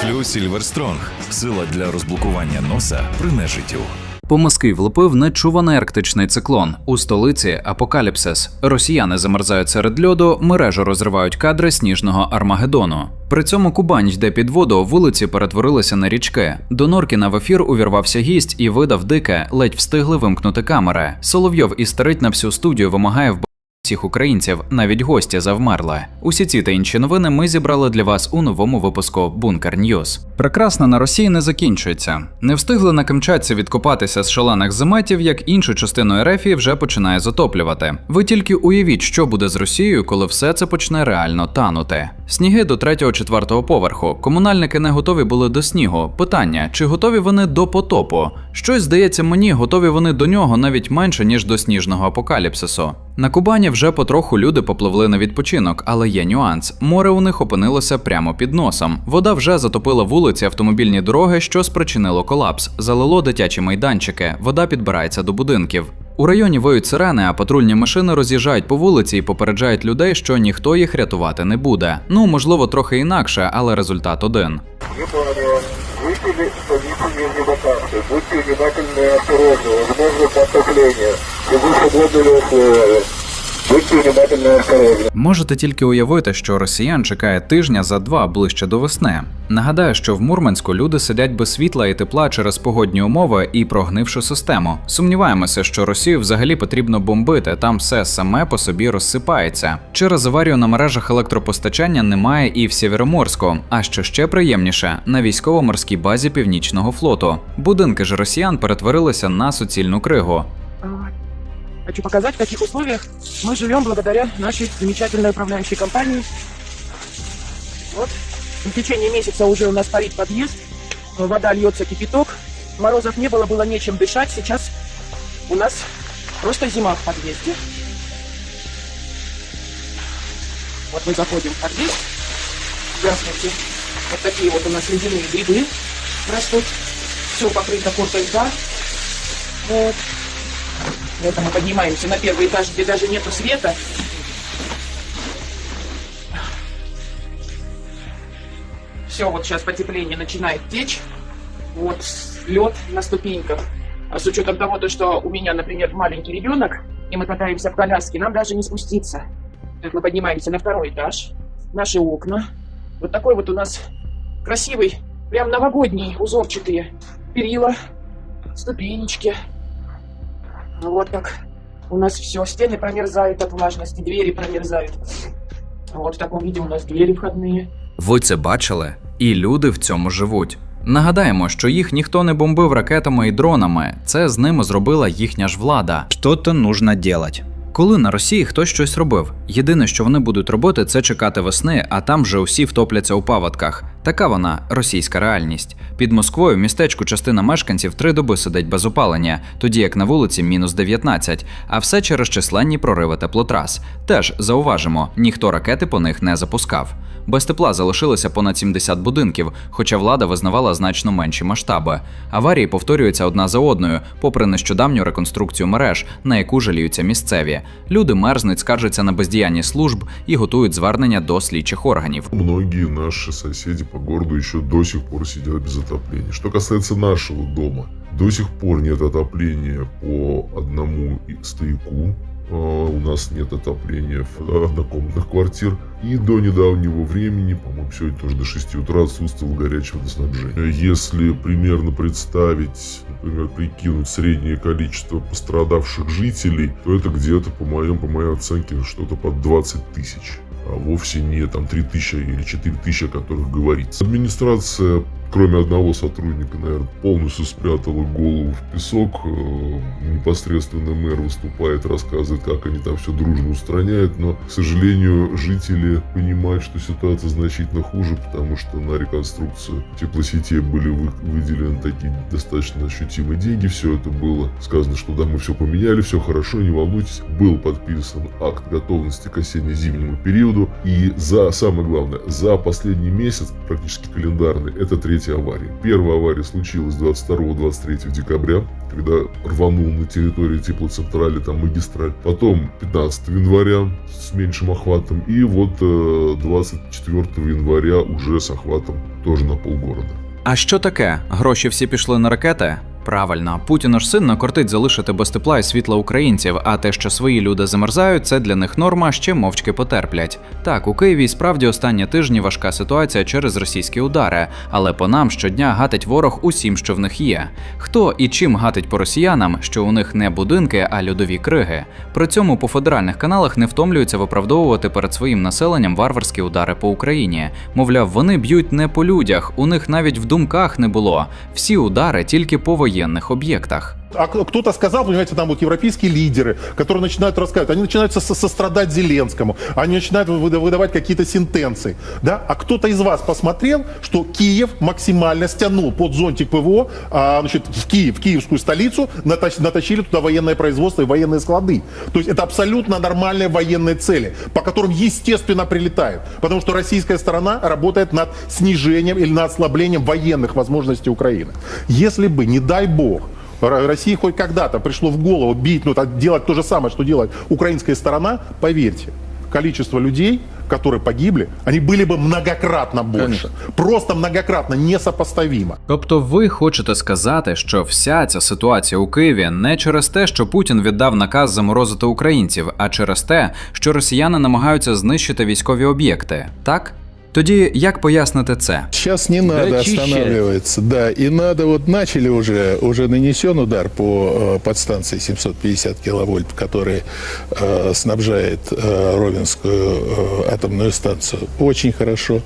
Таміфлю Сільверстронг. Сила для розблокування носа при нежиттю. По Москві влупив нечуваний арктичний циклон. У столиці апокаліпсис. Росіяни замерзають серед льоду, мережу розривають кадри сніжного Армагеддону. При цьому Кубань йде під воду, вулиці перетворилися на річки. До Норкіна в ефір увірвався гість і видав дике, ледь встигли вимкнути камери. Соловйов істерить на всю студію, вимагає в всіх українців, навіть гості завмерли. Усі ці та інші новини ми зібрали для вас у новому випуску Бункер Ньюз. Прекрасно на Росії не закінчується. Не встигли на Камчатці відкопатися з шалених заметів, як іншу частину Ерефії вже починає затоплювати. Ви тільки уявіть, що буде з Росією, коли все це почне реально танути. Сніги до 3-4 поверху. Комунальники не готові були до снігу. Питання: чи готові вони до потопу? Щось здається мені, готові вони до нього навіть менше ніж до сніжного апокаліпсису. На Кубані вже потроху люди попливли на відпочинок, але є нюанс. Море у них опинилося прямо під носом. Вода вже затопила вулиці, автомобільні дороги, що спричинило колапс. Залило дитячі майданчики. Вода підбирається до будинків. У районі виють сирени, а патрульні машини роз'їжджають по вулиці і попереджають людей, що ніхто їх рятувати не буде. Ну можливо, трохи інакше, але результат один. Внимание! Жители столицы Нижневоканты, будьте внимательны и осторожны, возможно потопление. Ведутся водные условия. Можете тільки уявити, що росіян чекає тижня за два ближче до весни. Нагадаю, що в Мурманську люди сидять без світла і тепла через погодні умови і прогнившу систему. Сумніваємося, що Росію взагалі потрібно бомбити, там все саме по собі розсипається. Через аварію на мережах електропостачання немає і в Сєвєроморську. А що ще приємніше, на військово-морській базі Північного флоту. Будинки ж росіян перетворилися на суцільну кригу. Хочу показать, в каких условиях мы живем благодаря нашей замечательной управляющей компании. Вот. В течение месяца уже у нас парит подъезд, вода льется кипяток, морозов не было, было нечем дышать. Сейчас у нас просто зима в подъезде. Вот мы заходим в подъезд. Здравствуйте. Вот такие вот у нас ледяные грибы растут. Все покрыто коркой льда. Вот. Это мы поднимаемся на первый этаж, где даже нету света. Все, вот сейчас потепление начинает течь. Вот лед на ступеньках. А с учетом того, то, что у меня, например, маленький ребенок, и мы катаемся в коляске, нам даже не спуститься. Так мы поднимаемся на второй этаж, наши окна. Вот такой вот у нас красивый, прям новогодний, узорчатые перила, ступенечки. Ну вот как у нас все. Стены промерзают от влажности, двери промерзают. Вот в таком виде у нас двери входные. Ви це бачили? І люди в цьому живуть. Нагадаємо, що їх ніхто не бомбив ракетами і дронами. Це з ними зробила їхня ж влада. Что-то нужно делать. Коли на Росії хтось щось робив, єдине, що вони будуть робити, це чекати весни, а там вже усі втопляться у паводках. Така вона російська реальність. Під Москвою в містечку частина мешканців три доби сидить без опалення, тоді як на вулиці мінус 19, а все через численні прориви теплотрас. Теж зауважимо, ніхто ракети по них не запускав. Без тепла залишилося понад 70 будинків, хоча влада визнавала значно менші масштаби. Аварії повторюються одна за одною, попри нещодавню реконструкцію мереж, на яку жаліються місцеві. Люди мерзнуть, скаржаться на бездіянність служб і готують звернення до слідчих органів. Многие наши соседи по городу еще до сих пор сидят без отопления. Что касается нашего дома, до сих пор нет отопления по одному стояку. А, У нас нет отопления в однокомнатных квартир. И до недавнего времени, по-моему, сегодня тоже до 6 утра отсутствовало горячее водоснабжение. Если примерно представить, например, прикинуть среднее количество пострадавших жителей, то это где-то, по, моем, по моей оценке, что-то под 20 тысяч а вовсе не там 3000 или 4000, о которых говорится. Администрация, кроме одного сотрудника, наверное, полностью спрятала голову в песок. Э, Непосредственно мэр выступает, рассказывает, как они там все дружно устраняют, но, к сожалению, жители понимают, что ситуация значительно хуже, потому что на реконструкцию теплосетей были вы- выделены такие достаточно ощутимые деньги. Все это было сказано, что да, мы все поменяли, все хорошо, не волнуйтесь. Был подписан акт готовности к осенне-зимнему периоду. И за, самое главное, за последний месяц, практически календарный, это третья авария. Первая авария случилась 22-23 декабря. когда рванул на территории теплоцентрали, там магистраль. Потом 15 января с меньшим охватом. И вот э, 24 января уже с охватом тоже на полгорода. А що таке? Гроші всі пішли на ракети? Правильно, Путіну ж сильно кортить залишити без тепла і світла українців, а те, що свої люди замерзають, це для них норма, ще мовчки потерплять. Так, у Києві справді останні тижні важка ситуація через російські удари, але по нам щодня гатить ворог усім, що в них є. Хто і чим гатить по росіянам, що у них не будинки, а льодові криги. При цьому по федеральних каналах не втомлюються виправдовувати перед своїм населенням варварські удари по Україні. Мовляв, вони б'ють не по людях, у них навіть в думках не було. Всі удари тільки по воєнних об'єктах. А кто-то сказал, понимаете, там вот европейские лидеры, которые начинают рассказывать, они начинают со- сострадать Зеленскому, они начинают выда- выдавать какие-то сентенции, да? А кто-то из вас посмотрел, что Киев максимально стянул под зонтик ПВО, а, значит, в Киев, в киевскую столицу, натащ- натащили туда военное производство и военные склады. То есть это абсолютно нормальные военные цели, по которым, естественно, прилетают. Потому что российская сторона работает над снижением или над ослаблением военных возможностей Украины. Если бы, не дай бог, России хоть когда-то пришло в голову бить, ну, так, делать то же самое, что делает украинская сторона, поверьте, количество людей, которые погибли, они были бы многократно больше. Просто многократно, несопоставимо. Тобто ви хочете сказати, що вся ця ситуація у Києві не через те, що Путін віддав наказ заморозити українців, а через те, що росіяни намагаються знищити військові об'єкти, так? Тоді як пояснити це? Сейчас не надо очищать. останавливаться, да, и надо вот начали уже уже нанесен удар по э, подстанции 750 киловольт, который э, снабжает э, Ровенскую э, атомную станцию. Очень хорошо.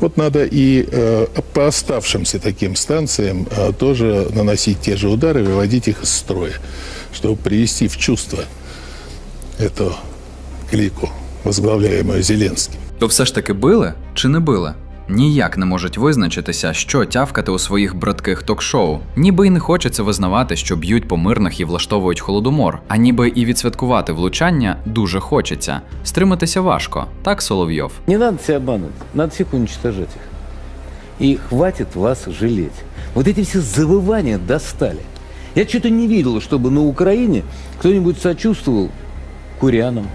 Вот надо и э, по оставшимся таким станциям э, тоже наносить те же удары, выводить их из строя, чтобы привести в чувство эту клику, возглавляемую Зеленским. То все ж таки били чи не били? Ніяк не можуть визначитися, що тявкати у своїх братких ток-шоу. Ніби й не хочеться визнавати, що б'ють по мирних і влаштовують холодомор, а ніби і відсвяткувати влучання дуже хочеться. Стриматися важко, так Соловйов. Не надо себя обманывать, надо всех уничтожать их. И хватит вас жалеть. Вот эти все завывания достали. Я что-то не видел, чтобы на Украине кто-нибудь сочувствовал курянам.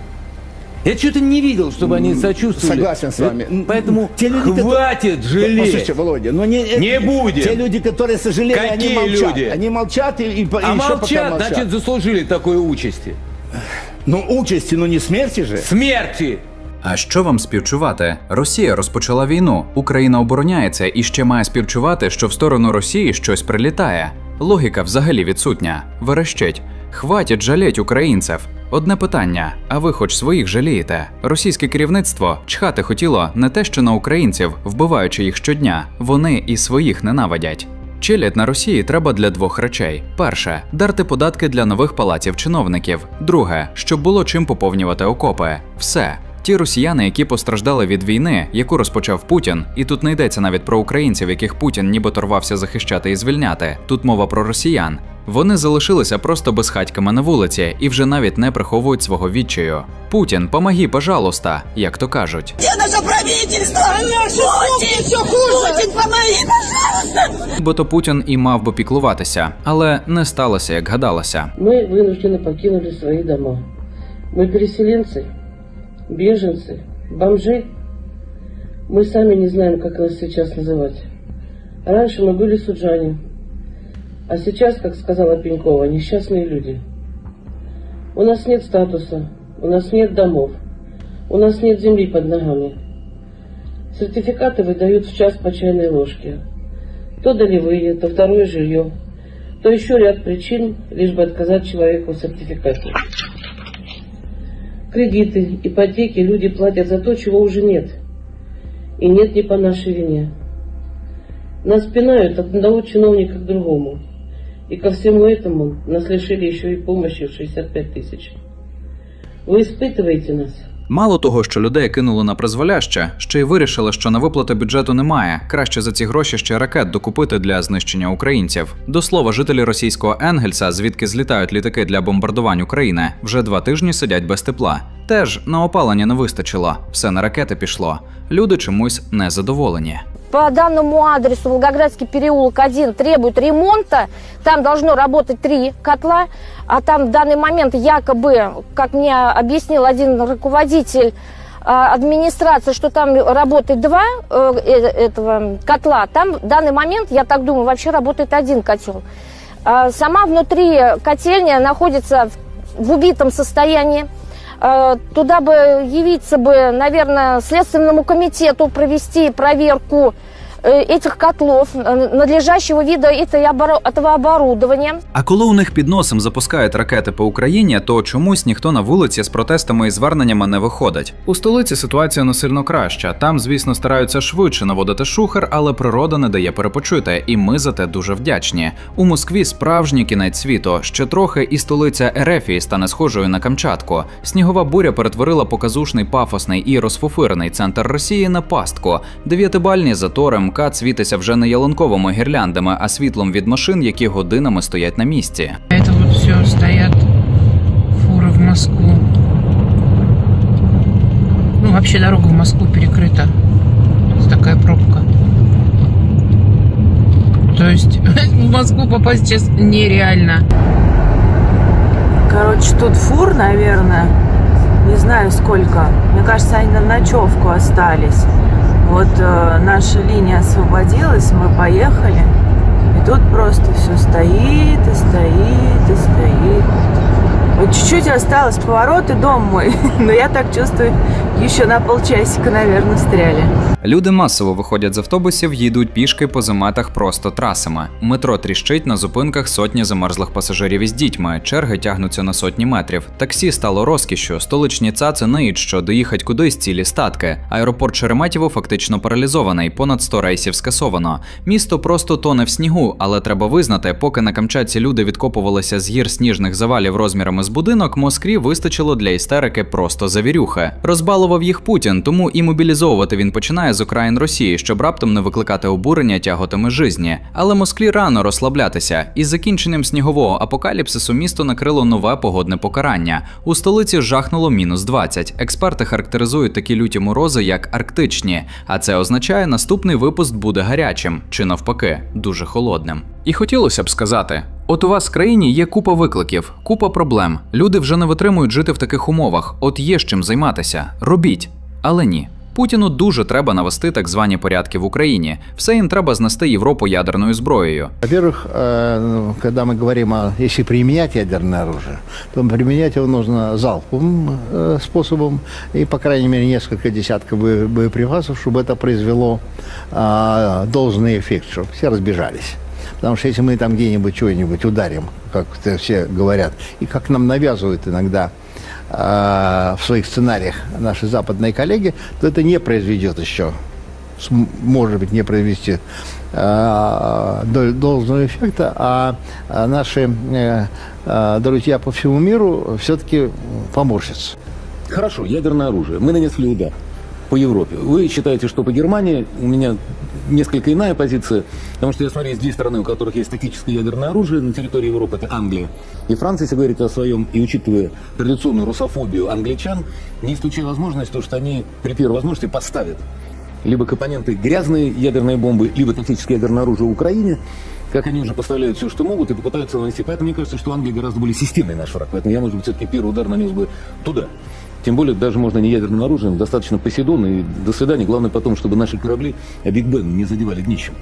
Я что-то не видел, чтобы они сочувствовали. Согласен с вами. Э, Поэтому Те люди, которые- хватит жалеть. Послушайте, Володя, но не, Не будем. Те люди, которые сожалели, Какие они молчат. люди? Они молчат и, и, по- а и еще пока молчат, молчат. значит, заслужили такой участи. Ну, участи, ну не смерти же. Смерти! А що вам співчувати? Росія розпочала війну, Україна обороняється і ще має співчувати, що в сторону Росії щось прилітає. Логіка взагалі відсутня. Верещить. Хватить жалеть українців. Одне питання: а ви хоч своїх жалієте? Російське керівництво чхати хотіло не те, що на українців, вбиваючи їх щодня, вони і своїх ненавидять. Челядь на Росії треба для двох речей: перше дарти податки для нових палаців чиновників. Друге, щоб було чим поповнювати окопи. Все. Ті росіяни, які постраждали від війни, яку розпочав Путін, і тут не йдеться навіть про українців, яких Путін нібито рвався захищати і звільняти. Тут мова про росіян. Вони залишилися просто безхатьками на вулиці і вже навіть не приховують свого відчаю. Путін, помоги, пожалуйста, як то кажуть. Где наше правительство? Путин, все хуже. Путин, помоги, пожалуйста. Бо то Путін і мав би піклуватися, але не сталося, як гадалося. Мы вынуждены покинули свои дома. Мы переселенцы, Беженцы, бомжи. Мы сами не знаем, как нас сейчас называть. Раньше мы были суджане, а сейчас, как сказала Пенькова, несчастные люди. У нас нет статуса, у нас нет домов, у нас нет земли под ногами. Сертификаты выдают в час по чайной ложке. То долевые, то второе жилье, то еще ряд причин, лишь бы отказать человеку в сертификате. Кредиты, ипотеки люди платят за то, чего уже нет. И нет не по нашей вине. Нас пинают от одного чиновника к другому. И ко всему этому нас лишили еще и помощи в 65 тысяч. Вы испытываете нас? Мало того, що людей кинули на призволяще, ще й вирішили, що на виплати бюджету немає. Краще за ці гроші ще ракет докупити для знищення українців. До слова, жителі російського Енгельса, звідки злітають літаки для бомбардувань України, вже два тижні сидять без тепла. Теж на опалення не вистачило, все на ракети пішло. Люди чомусь незадоволені по данному адресу Волгоградский переулок 1 требует ремонта, там должно работать три котла, а там в данный момент якобы, как мне объяснил один руководитель а, администрации, что там работает два э, э, этого котла, там в данный момент, я так думаю, вообще работает один котел. А Сама внутри котельня находится в- в убитом состоянии. Э, Туда бы явиться бы, наверное, Следственному комитету провести проверку э, этих котлов, э, надлежащего вида этой оборо- этого оборудования. А коли у них під носом запускають ракети по Україні, то чомусь ніхто на вулиці з протестами і зверненнями не виходить. У столиці ситуація не сильно краща. Там, звісно, стараються швидше наводити шухер, але природа не дає перепочити, і ми за те дуже вдячні. У Москві справжній кінець світу. Ще трохи і столиця Ерефії стане схожою на Камчатку. Снігова буря перетворила показушний пафосний і розфуфирений центр Росії на пастку. Дев'ятибальні затори МКАД світиться вже не ялинковими гірляндами, а світлом від машин, які годинами стоять на місці. Это вот все стоят фуры в Москву. Ну, вообще дорога в Москву перекрыта. Такая пробка. То есть в Москву попасть сейчас нереально. Короче, тут фур, наверное, не знаю сколько. Мне кажется, они на ночевку остались. Вот э, наша линия освободилась, мы поехали. И тут просто все стоит и стоит и стоит. Чуть-чуть осталось поворот и дом мой. Но я так чувствую, еще на полчасика, наверное, встряли. Люди масово виходять з автобусів, їдуть пішки по заметах просто трасами. Метро тріщить на зупинках сотні замерзлих пасажирів із дітьми. Черги тягнуться на сотні метрів. Таксі стало розкішшю. Столичні цаци ниють, що доїхать кудись цілі статки. Аеропорт Шереметьєво фактично паралізований. Понад 100 рейсів скасовано. Місто просто тоне в снігу, але треба визнати, поки на Камчатці люди відкопувалися з гір сніжних завалів розмірами з будинок, Москві вистачило для істерики просто завірюхи. Розбалував їх Путін, тому і мобілізовувати він починає з окраїн Росії, щоб раптом не викликати обурення тяготами жизні. Але Москві рано розслаблятися. Із закінченням снігового апокаліпсису місто накрило нове погодне покарання. У столиці жахнуло мінус 20. Експерти характеризують такі люті морози як арктичні, а це означає, наступний випуск буде гарячим чи навпаки дуже холодним. І хотілося б сказати: от у вас в країні є купа викликів, купа проблем. Люди вже не витримують жити в таких умовах. От є з чим займатися. Робіть. Але ні. Путіну дуже треба навести так звані порядки в Україні. Все їм треба знести Європу ядерною зброєю. Во-первых, э, ну, когда мы говорим о, если применять ядерное оружие, то применять его нужно залповым э, способом и, по крайней мере, несколько десятков бое- боеприпасов, чтобы это произвело э, должный эффект, чтобы все разбежались. Потому что если мы там где-нибудь чего-нибудь ударим, как все говорят, и как нам навязывают иногда э, в своих сценариях наши западные коллеги, то это не произведет еще может быть, не произвести э, дол- должного эффекта, а, а наши э, друзья по всему миру все-таки поморщатся. Хорошо, ядерное оружие. Мы нанесли удар по Европе. Вы считаете, что по Германии у меня несколько иная позиция, потому что я смотрю, есть две страны, у которых есть тактическое ядерное оружие на территории Европы, это Англия и Франция, если говорить о своем, и учитывая традиционную русофобию англичан, не исключая возможность, то, что они при первой возможности подставят либо компоненты грязные ядерные бомбы, либо тактическое ядерное оружие в Украине, как они уже поставляют все, что могут, и попытаются нанести. Поэтому мне кажется, что Англия гораздо более системный наш враг. Поэтому я, может быть, все-таки первый удар нанес бы туда. Тем более, даже можно не ядерным оружием, достаточно Посейдона и до свидания. Главное потом, чтобы наши корабли а Биг Бен не задевали днищем.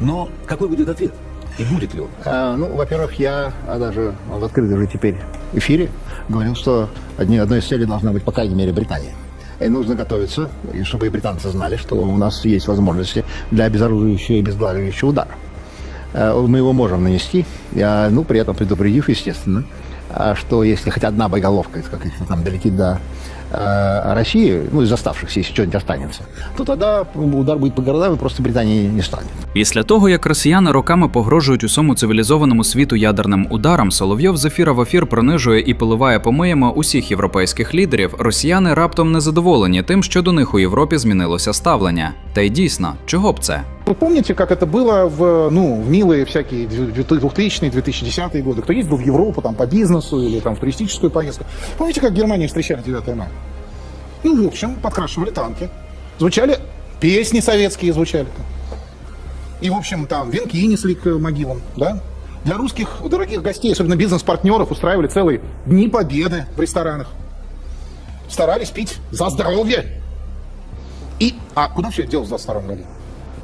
Но какой будет ответ? И будет ли он? А, ну, во-первых, я а, даже в открытом уже теперь эфире говорил, что одни, одной из целей должна быть, по крайней мере, Британия. И нужно готовиться, и чтобы и британцы знали, что у нас есть возможности для обезоруживающего и обезглавливающего удара. Э, Мы его можем нанести, я, ну, при этом предупредив, естественно, что если хоть одна боеголовка из каких-то там долетит до э, России, ну, из оставшихся, если что-нибудь останется, то тогда удар будет по городам, и просто Британии не станет. Після того, як росіяни роками погрожують усьому цивілізованому світу ядерним ударом, Соловйов з ефіра в ефір принижує і поливає помиями усіх європейських лідерів. Росіяни раптом незадоволені тим, що до них у Європі змінилося ставлення. Та й дійсно, чого б це? Вы помните, как это было в, ну, в милые всякие 2000-е, 2010-е годы? Кто ездил в Европу там, по бизнесу или там, в туристическую поездку? Помните, как Германию встречали 9 мая? Ну, в общем, подкрашивали танки. Звучали песни советские, звучали. И, в общем, там венки несли к могилам, да? Для русских дорогих гостей, особенно бизнес-партнеров, устраивали целые дни победы в ресторанах. Старались пить за здоровье. И, а куда все это дело в 22 году?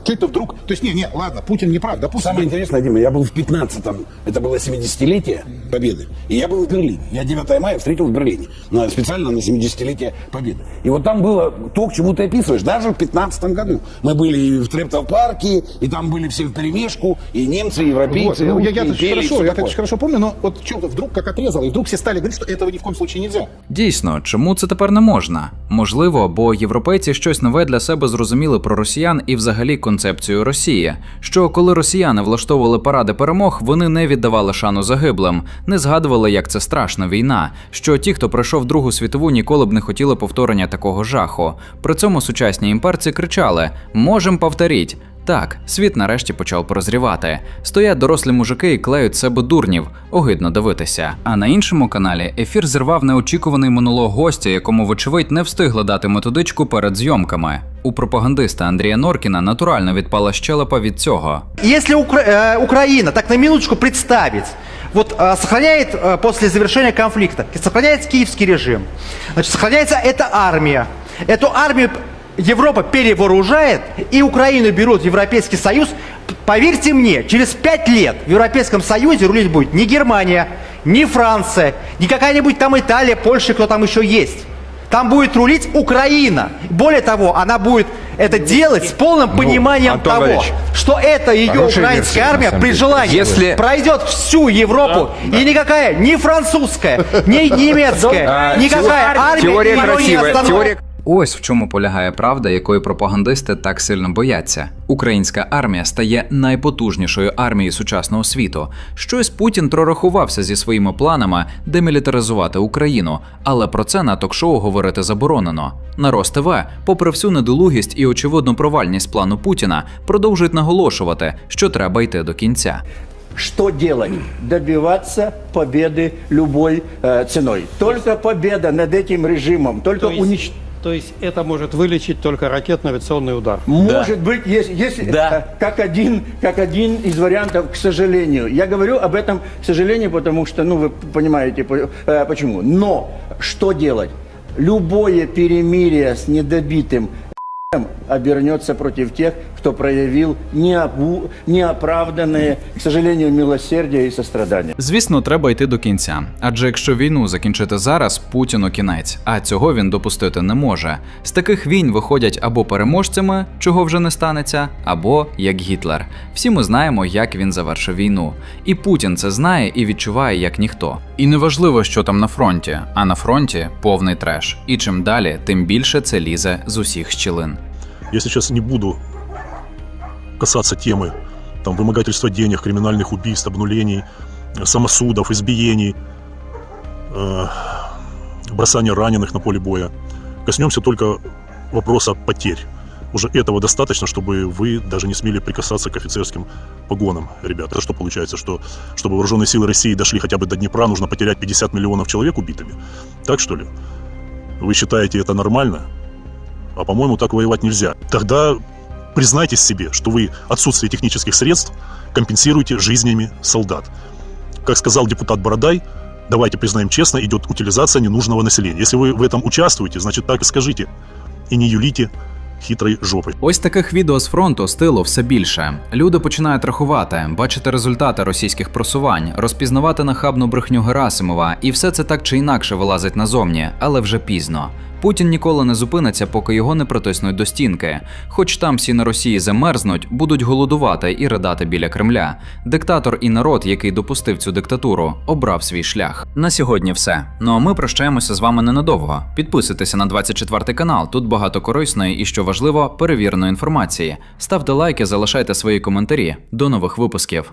Что это вдруг? То есть, не, не, ладно, Путин не прав, допустим. Самое интересное, Дима, я был в 15-м, это было 70-летие Победы, и я был в Берлине. Я 9 мая встретил в Берлине, на, специально на 70-летие Победы. И вот там было то, к чему ты описываешь, даже в 15 году. Мы были и в Трептов-парке, и там были все в перемешку, и немцы, и Вот, европейцы, ну, я, русские, я, это очень пели, и хорошо, всё я это такое. очень хорошо помню, но вот что-то вдруг как отрезало, и вдруг все стали говорить, что этого ни в коем случае нельзя. Дійсно, чому це тепер не можна? Можливо, бо європейці щось нове для себе зрозуміли про росіян і взагалі концепцію Росії. Що коли росіяни влаштовували паради перемог, вони не віддавали шану загиблим, не згадували, як це страшна війна. Що ті, хто пройшов Другу світову, ніколи б не хотіли повторення такого жаху. При цьому сучасні імперці кричали: можем повторіть. Так, світ нарешті почав прозрівати. Стоять дорослі мужики і клеють з себе дурнів, огидно дивитися. А на іншому каналі ефір зірвав неочікуваний монолог гостя, якому, вочевидь, не встигли дати методичку перед зйомками. У пропагандиста Андрія Норкіна натурально відпала щелепа від цього. Если Укра- э, Украина, так на минуточку представить, вот э, сохраняет э, после завершения конфликта, сохраняется киевский режим, значит, сохраняется эта армия. Эту армию Европа перевооружает, и Украину берут в Европейский Союз. Поверьте мне, через пять лет в Европейском Союзе рулить будет не Германия, не Франция, не какая-нибудь там Италия, Польша, кто там еще есть. Там будет рулить Украина. Более того, она будет это делать с полным пониманием Антон того, Валерьевич, что это ее украинская версия, армия при желании Если- пройдет всю Европу, и никакая, ни французская, ни немецкая, никакая армия ее не остановит. теория Ось в чому полягає правда, якої пропагандисти так сильно бояться. Українська армія стає найпотужнішою армією сучасного світу. Щось Путін прорахувався зі своїми планами демілітаризувати Україну, але про це на ток-шоу говорити заборонено. На ТВ, попри всю недолугість і очевидну провальність плану Путіна, продовжують наголошувати, що треба йти до кінця. Что делать? Добиваться победы любой э, ценой. Только победа над этим режимом, только уничтожение. То есть это может вылечить только ракетно-авиационный удар. Может быть, если, если э, как, один, как один из вариантов, к сожалению. Я говорю об этом, к сожалению, потому что, ну, вы понимаете, по- э, почему. Но что делать? Любое перемирие с недобитым обернется против тех, кто проявил необу- неоправданные, к сожалению, милосердие и сострадание. Звісно, треба йти до кінця. Адже якщо війну закінчити зараз, Путіну кінець, а цього він допустити не може. З таких війн виходять або переможцями, чого вже не станеться, або як Гітлер. Всі ми знаємо, як він завершив війну. І Путін це знає і відчуває як ніхто. І неважливо, що там на фронті, а на фронті повний треш. І чим далі, тим більше це лізе з усіх щілин. Я сейчас не буду касаться темы там, вымогательства денег, криминальных убийств, обнулений, э, самосудов, избиений, э, бросания раненых на поле боя. Коснемся только вопроса потерь. Уже этого достаточно, чтобы вы даже не смели прикасаться к офицерским погонам, ребята. Это что получается, что чтобы вооруженные силы России дошли хотя бы до Днепра, нужно потерять 50 миллионов человек убитыми? Так что ли? Вы считаете это нормально? А по-моему, так воевать нельзя. Тогда признайтесь себе, что вы отсутствие технических средств компенсируете жизнями солдат. Как сказал депутат Бородай, давайте признаем честно, идет утилизация ненужного населения. Если вы в этом участвуете, значит так и скажите. И не юлите хитрой жопой. Ось таких відео з фронту з тилу все більше. Люди починають рахувати, бачити результати російських просувань, розпізнавати нахабну брехню Герасимова, і все це так чи інакше вилазить назовні, але вже пізно. Путін ніколи не зупиниться, поки його не притиснуть до стінки. Хоч там всі на Росії замерзнуть, будуть голодувати і ридати біля Кремля. Диктатор і народ, який допустив цю диктатуру, обрав свій шлях. На сьогодні все. Ну а ми прощаємося з вами ненадовго. Підписуйтеся на 24 канал. Тут багато корисної і, що важливо, перевіреної інформації. Ставте лайки, залишайте свої коментарі. До нових випусків.